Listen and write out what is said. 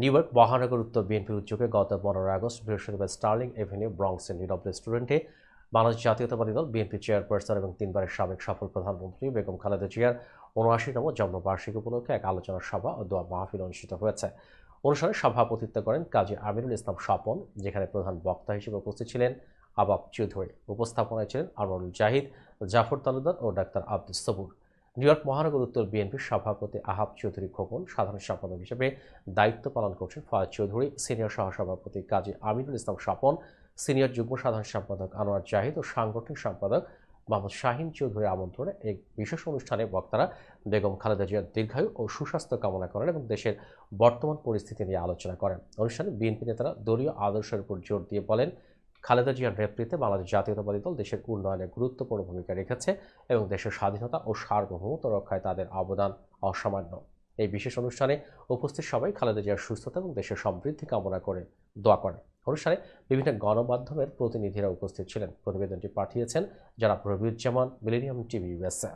New York মহানগর উত্তর বিএনপির উদ্যোগে গত পনেরোই আগস্ট বৃহস্পতিবার স্টার্লিং এভিনিউ ব্রঙ্কসের নীরব রেস্টুরেন্টে বাংলাদেশ জাতীয়তাবাদী দল, বিএনপি চেয়ারপারসন এবং তিনবারের সাবেক সফল প্রধানমন্ত্রী বেগম খালেদা জিয়ার উনআশিতম জন্মবার্ষিকী উপলক্ষে এক আলোচনা সভা ও দোয়া মাহফিল অনুষ্ঠিত হয়েছে। অনুষ্ঠানে সভাপতিত্ব করেন কাজী আমিরুল ইসলাম স্বপন, যেখানে প্রধান বক্তা হিসেবে উপস্থিত ছিলেন আবাব চৌধুরী। উপস্থাপনায় ছিলেন আনোয়ারুল জাহিদ, জাফর তালুদার ও ডাক্তার আব্দুল সবুর। নিউ ইয়র্ক মহানগর উত্তর বিএনপির সভাপতি আহাব চৌধুরী খোকন সাধারণ সম্পাদক হিসেবে দায়িত্ব পালন করছেন ফয়াজ চৌধুরী, সিনিয়র সহসভাপতি কাজী আমিনুল ইসলাম স্বপন, সিনিয়র যুগ্ম সাধারণ সম্পাদক আনোয়ার জাহিদ ও সাংগঠনিক সম্পাদক মোহাম্মদ শাহিন চৌধুরীর আমন্ত্রণে এক বিশেষ অনুষ্ঠানে বক্তারা বেগম খালেদা জিয়ার দীর্ঘায়ু ও সুস্বাস্থ্য কামনা করেন এবং দেশের বর্তমান পরিস্থিতি নিয়ে আলোচনা করেন। অনুষ্ঠানে বিএনপি নেতারা দলীয় আদর্শের উপর জোর দিয়ে বলেন খালেদা জিয়ার নেতৃত্বে বাংলাদেশ জাতীয়তাবাদী দল দেশের উন্নয়নে গুরুত্বপূর্ণ ভূমিকা রেখেছে এবং দেশের স্বাধীনতা ও সার্বভৌমত্ব রক্ষায় তাদের অবদান অসামান্য। এই বিশেষ অনুষ্ঠানে উপস্থিত সবাই খালেদা জিয়ার সুস্থতা এবং দেশের সমৃদ্ধি কামনা করে দোয়া করে অনুষ্ঠানে বিভিন্ন গণমাধ্যমের প্রতিনিধিরা উপস্থিত ছিলেন। প্রতিবেদনটি পাঠিয়েছেন যারা Prabir Zaman Millennium TV USA